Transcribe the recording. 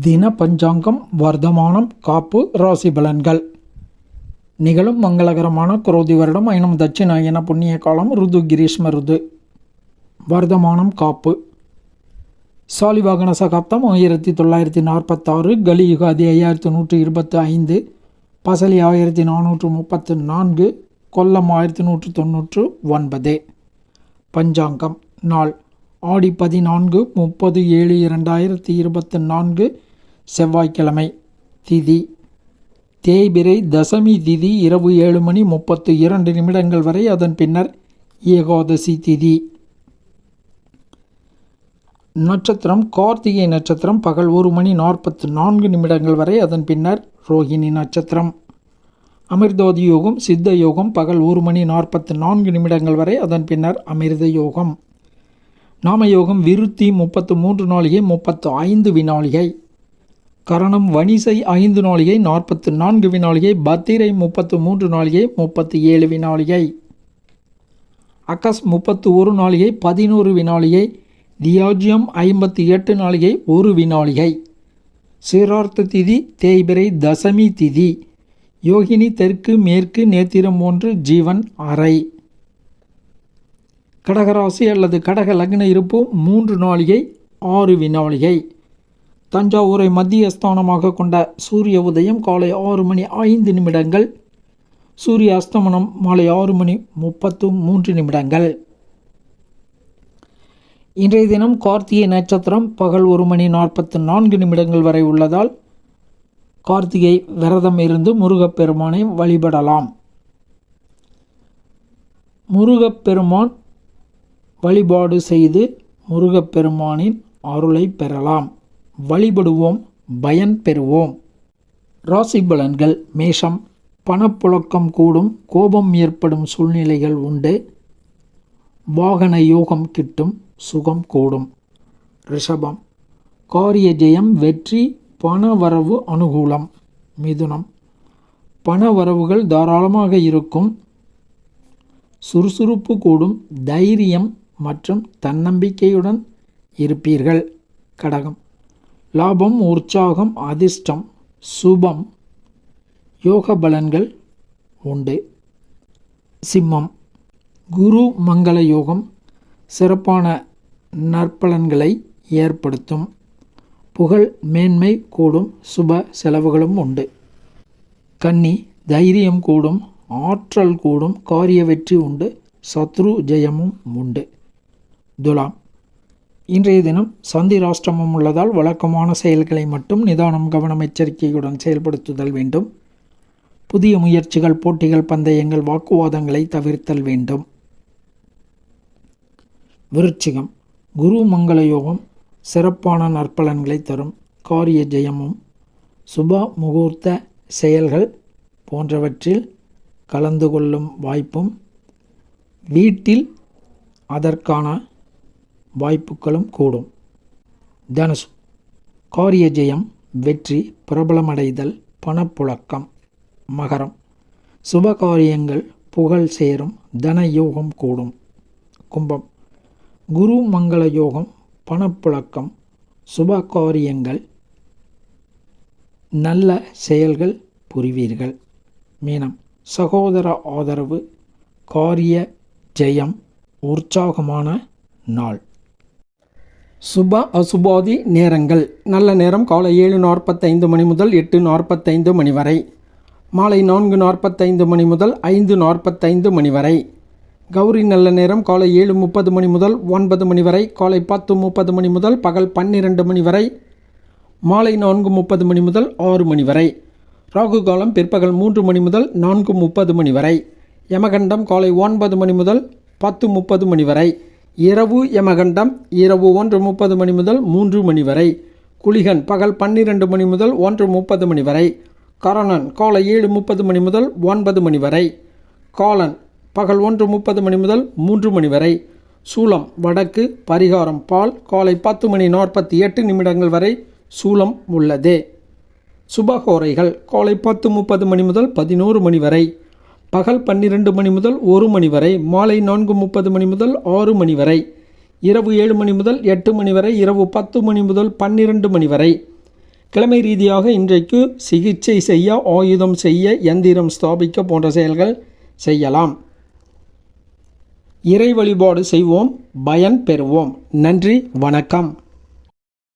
தின பஞ்சாங்கம் வர்த்தமானம் காப்பு ராசி பலன்கள். நிகழும் மங்களகரமான குரோதி வருடம் ஐனம் தட்சிணாயன புண்ணிய காலம் ருது கிரீஷ்ம ருது. வர்த்தமானம் காப்பு. சாலிவாகன சகாப்தம் ஆயிரத்தி தொள்ளாயிரத்தி நாற்பத்தாறு கலியுகாதி ஐயாயிரத்தி நூற்றி இருபத்தி ஐந்து பசலி ஆயிரத்தி நானூற்று முப்பத்து நான்கு கொல்லம் ஆயிரத்தி நூற்று தொண்ணூற்று ஒன்பது. பஞ்சாங்கம் நாள். ஆடி பதினான்கு முப்பது ஏழு இரண்டாயிரத்தி இருபத்தி நான்கு செவ்வாய்க்கிழமை திதி. தேய்பிரை தசமி திதி இரவு ஏழு மணி முப்பத்து இரண்டு நிமிடங்கள் வரை அதன் பின்னர் ஏகாதசி திதி. நட்சத்திரம் கார்த்திகை நட்சத்திரம் பகல் ஒரு மணி நாற்பத்து நான்கு நிமிடங்கள் வரை அதன் பின்னர் ரோஹிணி நட்சத்திரம். அமிர்தோதி யோகம் சித்த யோகம் பகல் ஒரு மணி நாற்பத்து நான்கு நிமிடங்கள் வரை அதன் பின்னர் அமிர்த யோகம். நாமயோகம் விருத்தி முப்பத்து மூன்று நாளிகை முப்பத்து ஐந்து வினாளிகை கரணம் வணிசை ஐந்து நாளிகை நாற்பத்து நான்கு வினாளிகை பத்திரை முப்பத்து மூன்று நாளிகை முப்பத்து ஏழு வினாளிகை அக்கஸ் முப்பத்து ஒரு நாளிகை பதினோரு வினாளிகை தியாஜ்யம் ஐம்பத்தி எட்டு நாளிகை ஒரு வினாளிகை சீரார்த்த திதி தேய்பிரை தசமி திதி. யோகினி தெற்கு மேற்கு நேத்திரம் ஒன்று ஜீவன் அறை. கடகராசி அல்லது கடக லக்ன இருப்பு மூன்று நாளிகை ஆறு வினாளிகை தஞ்சாவூரை மத்திய ஸ்தானமாக கொண்ட சூரிய உதயம் காலை ஆறு மணி ஐந்து நிமிடங்கள். சூரிய அஸ்தமனம் மாலை ஆறு மணி முப்பத்து மூன்று நிமிடங்கள். இன்றைய தினம் கார்த்திகை நட்சத்திரம் பகல் ஒரு மணி நாற்பத்து நான்கு நிமிடங்கள் வரை உள்ளதால் கார்த்திகை விரதம் இருந்து முருகப்பெருமானை வழிபடலாம். முருகப்பெருமான் வழிபாடு செய்து முருகப்பெருமானின் அருளை பெறலாம். வழிபடுவோம் பயன் பெறுவோம். ராசி பலன்கள் மேஷம். பணப்புழக்கம் கூடும் கோபம் ஏற்படும் சூழ்நிலைகள் உண்டு. வாகன யோகம் கிட்டும் சுகம் கூடும். ரிஷபம். காரிய ஜெயம் வெற்றி பணவரவு அனுகூலம் மிதுனம். பணவரவுகள் தாராளமாக இருக்கும். சுறுசுறுப்பு கூடும் தைரியம் மற்றும் தன்னம்பிக்கையுடன் இருப்பீர்கள். கடகம். லாபம் உற்சாகம் அதிர்ஷ்டம் சுபம் யோக பலன்கள் உண்டு. சிம்மம். குரு மங்கள யோகம் சிறப்பான நற்பலன்களை ஏற்படுத்தும். புகழ் மேன்மை கூடும் சுப செலவுகளும் உண்டு. கன்னி தைரியம் கூடும் ஆற்றல் கூடும் காரிய வெற்றி உண்டு சத்ரு ஜெயமும் உண்டு. துலாம். இன்றைய தினம் சந்திராஷ்டிரமம் உள்ளதால் வழக்கமான செயல்களை மட்டும் நிதானம் கவனம் எச்சரிக்கையுடன் செயல்படுத்துதல் வேண்டும். புதிய முயற்சிகள் போட்டிகள் பந்தயங்கள் வாக்குவாதங்களை தவிர்த்தல் வேண்டும். விருச்சிகம். குரு மங்கள யோகம் சிறப்பான நற்பலன்களை தரும். காரிய ஜெயமும் சுப முகூர்த்த செயல்கள் போன்றவற்றில் கலந்து கொள்ளும் வாய்ப்பும் வீட்டில் அதற்கான வாய்ப்புகளும் கூடும். தனுசு காரிய ஜெயம் வெற்றி பிரபலமடைதல் பணப்புழக்கம் மகரம். சுபகாரியங்கள் புகழ் சேரும் தன யோகம் கூடும். கும்பம் குரு மங்கள யோகம் பணப்புழக்கம் சுப காரியங்கள் நல்ல செயல்கள் புரிவீர்கள். மீனம் சகோதர ஆதரவு காரிய ஜெயம் உற்சாகமான நாள். சுப அசுபாதி நேரங்கள். நல்ல நேரம் காலை ஏழு நாற்பத்தைந்து மணி முதல் எட்டு நாற்பத்தைந்து மணி வரை. மாலை நான்கு நாற்பத்தைந்து மணி முதல் ஐந்து நாற்பத்தைந்து மணி வரை. கௌரி நல்ல நேரம் காலை ஏழு முப்பது மணி முதல் ஒன்பது மணி வரை. காலை பத்து முப்பது மணி முதல் பகல் பன்னிரெண்டு மணி வரை. மாலை நான்கு முப்பது மணி முதல் ஆறு மணி வரை. ராகு காலம் பிற்பகல் மூன்று மணி முதல் நான்கு முப்பது மணி வரை. யமகண்டம் காலை ஒன்பது மணி முதல் பத்து முப்பது மணி வரை. இரவு யமகண்டம் இரவு ஒன்று முப்பது மணி முதல் மூன்று மணி வரை. குளிகன் பகல் பன்னிரண்டு மணி முதல் ஒன்று முப்பது மணி வரை. கரணன் காலை ஏழு முப்பது மணி முதல் ஒன்பது மணி வரை. காலன் பகல் ஒன்று முப்பது மணி முதல் மூன்று மணி வரை. சூலம் வடக்கு பரிகாரம் பால் காலை பத்து மணி நாற்பத்தி எட்டு நிமிடங்கள் வரை சூலம் உள்ளது. சுபகோரைகள் காலை பத்து முப்பது மணி முதல் பதினோரு மணி வரை. பகல் பன்னிரண்டு மணி முதல் ஒரு மணி வரை மாலை நான்கு முப்பது மணி முதல் ஆறு மணி வரை இரவு ஏழு மணி முதல் எட்டு மணி வரை இரவு பத்து மணி முதல் பன்னிரண்டு மணி வரை. கிழமை ரீதியாக இன்றைக்கு சிகிச்சை செய்ய ஆயுதம் செய்ய எந்திரம் ஸ்தாபிக்க போன்ற செயல்கள் செய்யலாம். இறை வழிபாடு செய்வோம் பயன் பெறுவோம். நன்றி வணக்கம்.